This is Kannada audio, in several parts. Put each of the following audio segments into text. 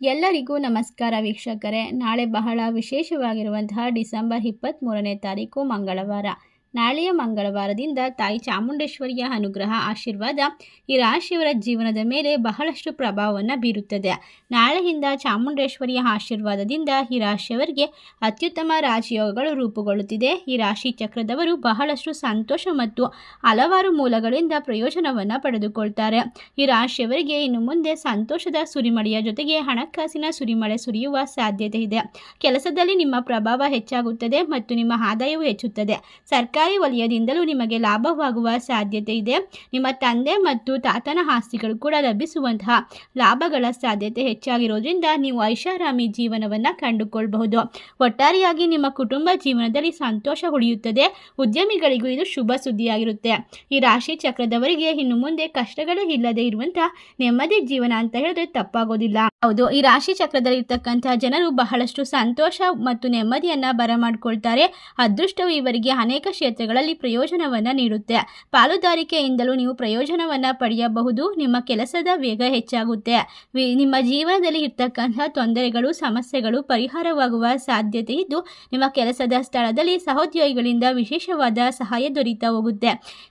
ಎಲ್ಲರಿಗೂ ನಮಸ್ಕಾರ ವೀಕ್ಷಕರೇ. ನಾಳೆ ಬಹಳ ವಿಶೇಷವಾಗಿರುವಂತಹ ಡಿಸೆಂಬರ್ ಇಪ್ಪತ್ತ್ಮೂರನೇ ತಾರೀಕು ಮಂಗಳವಾರ. ನಾಳೆಯ ಮಂಗಳವಾರದಿಂದ ತಾಯಿ ಚಾಮುಂಡೇಶ್ವರಿಯ ಅನುಗ್ರಹ ಆಶೀರ್ವಾದ ಈ ರಾಶಿಯವರ ಜೀವನದ ಮೇಲೆ ಬಹಳಷ್ಟು ಪ್ರಭಾವವನ್ನು ಬೀರುತ್ತದೆ. ನಾಳೆಯಿಂದ ಚಾಮುಂಡೇಶ್ವರಿಯ ಆಶೀರ್ವಾದದಿಂದ ಈ ರಾಶಿಯವರಿಗೆ ಅತ್ಯುತ್ತಮ ರಾಜಯೋಗಗಳು ರೂಪುಗೊಳ್ಳುತ್ತಿದೆ. ಈ ರಾಶಿ ಚಕ್ರದವರು ಬಹಳಷ್ಟು ಸಂತೋಷ ಮತ್ತು ಹಲವಾರು ಮೂಲಗಳಿಂದ ಪ್ರಯೋಜನವನ್ನು ಪಡೆದುಕೊಳ್ತಾರೆ. ಈ ರಾಶಿಯವರಿಗೆ ಇನ್ನು ಮುಂದೆ ಸಂತೋಷದ ಸುರಿಮಳೆಯ ಜೊತೆಗೆ ಹಣಕಾಸಿನ ಸುರಿಮಳೆ ಸುರಿಯುವ ಸಾಧ್ಯತೆ ಇದೆ. ಕೆಲಸದಲ್ಲಿ ನಿಮ್ಮ ಪ್ರಭಾವ ಹೆಚ್ಚಾಗುತ್ತದೆ ಮತ್ತು ನಿಮ್ಮ ಆದಾಯವು ಹೆಚ್ಚುತ್ತದೆ. ಸರ್ಕಾರಿ ವಲಯದಿಂದಲೂ ನಿಮಗೆ ಲಾಭವಾಗುವ ಸಾಧ್ಯತೆ ಇದೆ. ನಿಮ್ಮ ತಂದೆ ಮತ್ತು ತಾತನ ಆಸ್ತಿಗಳು ಕೂಡ ಲಭಿಸುವಂತಹ ಲಾಭಗಳ ಸಾಧ್ಯತೆ ಹೆಚ್ಚಾಗಿರೋದ್ರಿಂದ ನೀವು ಐಷಾರಾಮಿ ಜೀವನವನ್ನು ಕಂಡುಕೊಳ್ಳಬಹುದು ಒಟ್ಟಾರೆಯಾಗಿ ನಿಮ್ಮ ಕುಟುಂಬ ಜೀವನದಲ್ಲಿ ಸಂತೋಷ ಉಳಿಯುತ್ತದೆ. ಉದ್ಯಮಿಗಳಿಗೂ ಇದು ಶುಭ ಸುದ್ದಿಯಾಗಿರುತ್ತೆ. ಈ ರಾಶಿ ಚಕ್ರದವರಿಗೆ ಇನ್ನು ಮುಂದೆ ಕಷ್ಟಗಳೇ ಇಲ್ಲದೆ ಇರುವಂತಹ ನೆಮ್ಮದಿ ಜೀವನ ಅಂತ ಹೇಳಿದ್ರೆ ತಪ್ಪಾಗೋದಿಲ್ಲ. ಹೌದು, ಈ ರಾಶಿ ಚಕ್ರದಲ್ಲಿ ಇರ್ತಕ್ಕಂತಹ ಜನರು ಬಹಳಷ್ಟು ಸಂತೋಷ ಮತ್ತು ನೆಮ್ಮದಿಯನ್ನ ಬರಮಾಡ್ಕೊಳ್ತಾರೆ. ಅದೃಷ್ಟವು ಇವರಿಗೆ ಅನೇಕ ಕ್ಷೇತ್ರಗಳಲ್ಲಿ ಪ್ರಯೋಜನವನ್ನ ನೀಡುತ್ತೆ. ಪಾಲುದಾರಿಕೆಯಿಂದಲೂ ನೀವು ಪ್ರಯೋಜನವನ್ನ ಪಡೆಯಬಹುದು. ನಿಮ್ಮ ಕೆಲಸದ ವೇಗ ಹೆಚ್ಚಾಗುತ್ತೆ. ನಿಮ್ಮ ಜೀವನದಲ್ಲಿ ಇರ್ತಕ್ಕಂತಹ ತೊಂದರೆಗಳು, ಸಮಸ್ಯೆಗಳು ಪರಿಹಾರವಾಗುವ ಸಾಧ್ಯತೆ ಇದ್ದು, ನಿಮ್ಮ ಕೆಲಸದ ಸ್ಥಳದಲ್ಲಿ ಸಹೋದ್ಯೋಗಿಗಳಿಂದ ವಿಶೇಷವಾದ ಸಹಾಯ ದೊರೀತಾ ಹೋಗುತ್ತೆ.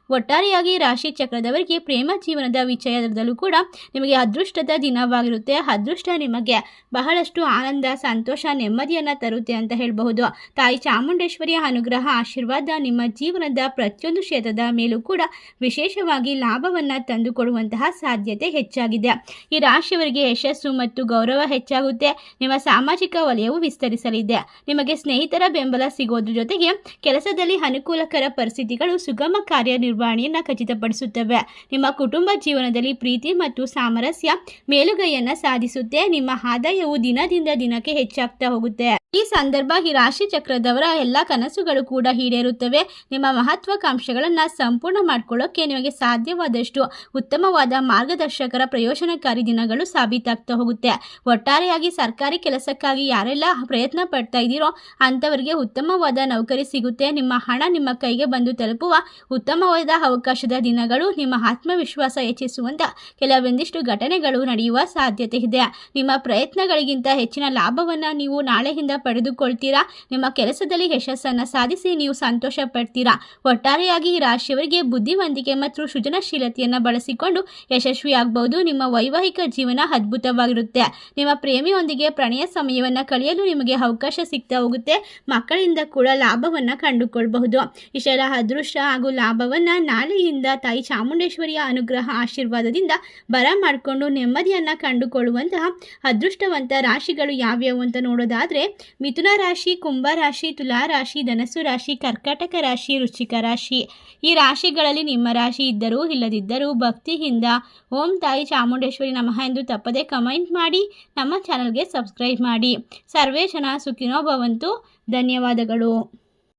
ಒಟ್ಟಾರೆಯಾಗಿ ರಾಶಿ ಚಕ್ರದವರಿಗೆ ಪ್ರೇಮ ಜೀವನದ ವಿಷಯದಲ್ಲೂ ಕೂಡ ನಿಮಗೆ ಅದೃಷ್ಟದ ದಿನವಾಗಿರುತ್ತೆ. ಅದೃಷ್ಟ ನಿಮಗೆ ಬಹಳಷ್ಟು ಆನಂದ, ಸಂತೋಷ, ನೆಮ್ಮದಿಯನ್ನು ತರುತ್ತೆ ಅಂತ ಹೇಳಬಹುದು. ತಾಯಿ ಚಾಮುಂಡೇಶ್ವರಿಯ ಅನುಗ್ರಹ, ಆಶೀರ್ವಾದ ನಿಮ್ಮ ಜೀವನದ ಪ್ರತಿಯೊಂದು ಕ್ಷೇತ್ರದ ಮೇಲೂ ಕೂಡ ವಿಶೇಷವಾಗಿ ಲಾಭವನ್ನು ತಂದುಕೊಡುವಂತಹ ಸಾಧ್ಯತೆ ಹೆಚ್ಚಾಗಿದೆ. ಈ ರಾಶಿಯವರಿಗೆ ಯಶಸ್ಸು ಮತ್ತು ಗೌರವ ಹೆಚ್ಚಾಗುತ್ತೆ. ನಿಮ್ಮ ಸಾಮಾಜಿಕ ವಲಯವು ವಿಸ್ತರಿಸಲಿದೆ. ನಿಮಗೆ ಸ್ನೇಹಿತರ ಬೆಂಬಲ ಸಿಗೋದ್ರ ಜೊತೆಗೆ ಕೆಲಸದಲ್ಲಿ ಅನುಕೂಲಕರ ಪರಿಸ್ಥಿತಿಗಳು ಸುಗಮ ಕಾರ್ಯನಿರ್ವಹಣೆಯನ್ನು ಖಚಿತಪಡಿಸುತ್ತವೆ. ನಿಮ್ಮ ಕುಟುಂಬ ಜೀವನದಲ್ಲಿ ಪ್ರೀತಿ ಮತ್ತು ಸಾಮರಸ್ಯ ಮೇಲುಗೈಯನ್ನು ಸಾಧಿಸುತ್ತೆ. ನಿಮ್ಮ ಆದಾಯವು ದಿನದಿಂದ ದಿನಕ್ಕೆ ಹೆಚ್ಚಾಗ್ತಾ ಹೋಗುತ್ತೆ. ಈ ಸಂದರ್ಭ ಈ ರಾಶಿ ಚಕ್ರದವರ ಎಲ್ಲ ಕನಸುಗಳು ಕೂಡ ಈಡೇರುತ್ತವೆ. ನಿಮ್ಮ ಮಹತ್ವಾಕಾಂಕ್ಷೆಗಳನ್ನು ಸಂಪೂರ್ಣ ಮಾಡ್ಕೊಳ್ಳೋಕೆ ನಿಮಗೆ ಸಾಧ್ಯವಾದಷ್ಟು ಉತ್ತಮವಾದ ಮಾರ್ಗದರ್ಶಕರ ಪ್ರಯೋಜನಕಾರಿ ದಿನಗಳು ಸಾಬೀತಾಗ್ತಾ ಹೋಗುತ್ತೆ. ಒಟ್ಟಾರೆಯಾಗಿ ಸರ್ಕಾರಿ ಕೆಲಸಕ್ಕಾಗಿ ಯಾರೆಲ್ಲ ಪ್ರಯತ್ನ ಪಡ್ತಾ ಇದ್ದೀರೋ ಅಂಥವರಿಗೆ ಉತ್ತಮವಾದ ನೌಕರಿ ಸಿಗುತ್ತೆ. ನಿಮ್ಮ ಹಣ ನಿಮ್ಮ ಕೈಗೆ ಬಂದು ತಲುಪುವ ಉತ್ತಮವಾದ ಅವಕಾಶದ ದಿನಗಳು ನಿಮ್ಮ ಆತ್ಮವಿಶ್ವಾಸ ಹೆಚ್ಚಿಸುವಂಥ ಕೆಲವೊಂದಿಷ್ಟು ಘಟನೆಗಳು ನಡೆಯುವ ಸಾಧ್ಯತೆ ಇದೆ. ನಿಮ್ಮ ಪ್ರಯತ್ನಗಳಿಗಿಂತ ಹೆಚ್ಚಿನ ಲಾಭವನ್ನು ನೀವು ನಾಳೆಯಿಂದ ಪಡೆದುಕೊಳ್ತೀರಾ? ನಿಮ್ಮ ಕೆಲಸದಲ್ಲಿ ಯಶಸ್ಸನ್ನು ಸಾಧಿಸಿ ನೀವು ಸಂತೋಷ ಪಡ್ತೀರಾ ಒಟ್ಟಾರೆಯಾಗಿ ಈ ರಾಶಿಯವರಿಗೆ ಬುದ್ಧಿವಂತಿಕೆ ಮತ್ತು ಸೃಜನಶೀಲತೆಯನ್ನು ಬಳಸಿಕೊಂಡು ಯಶಸ್ವಿಯಾಗಬಹುದು ನಿಮ್ಮ ವೈವಾಹಿಕ ಜೀವನ ಅದ್ಭುತವಾಗಿರುತ್ತೆ. ನಿಮ್ಮ ಪ್ರೇಮಿಯೊಂದಿಗೆ ಪ್ರಣಯ ಸಮಯವನ್ನು ಕಳೆಯಲು ನಿಮಗೆ ಅವಕಾಶ ಸಿಗ್ತಾ ಹೋಗುತ್ತೆ. ಮಕ್ಕಳಿಂದ ಕೂಡ ಲಾಭವನ್ನು ಕಂಡುಕೊಳ್ಬಹುದು. ಇಷ್ಟರ ಅದೃಷ್ಟ ಹಾಗೂ ಲಾಭವನ್ನು ನಾಳೆಯಿಂದ ತಾಯಿ ಚಾಮುಂಡೇಶ್ವರಿಯ ಅನುಗ್ರಹ ಆಶೀರ್ವಾದದಿಂದ ಬರ ಮಾಡಿಕೊಂಡು ನೆಮ್ಮದಿಯನ್ನು ಕಂಡುಕೊಳ್ಳುವಂತಹ ಅದೃಷ್ಟವಂತ ರಾಶಿಗಳು ಯಾವ್ಯಾವು ಅಂತ ನೋಡೋದಾದರೆ ಮಿಥುನ ರಾಶಿ, ಕುಂಭ ರಾಶಿ, ತುಲಾ ರಾಶಿ ಧನಸು ರಾಶಿ, ಕರ್ಕಾಟಕ ರಾಶಿ, ವೃಶ್ಚಿಕ ರಾಶಿ. ಈ ರಾಶಿಗಳಲ್ಲಿ ನಿಮ್ಮ ರಾಶಿ ಇದ್ದರೂ ಇಲ್ಲದಿದ್ದರೂ ಭಕ್ತಿಯಿಂದ ಓಂ ತಾಯಿ ಚಾಮುಂಡೇಶ್ವರಿ ನಮಃ ಎಂದು ತಪ್ಪದೆ ಕಮೆಂಟ್ ಮಾಡಿ, ನಮ್ಮ ಚಾನಲ್ಗೆ ಸಬ್ಸ್ಕ್ರೈಬ್ ಮಾಡಿ. ಸರ್ವೇ ಜನ ಸುಖಿನೋ ಭವಂತು. ಧನ್ಯವಾದಗಳು.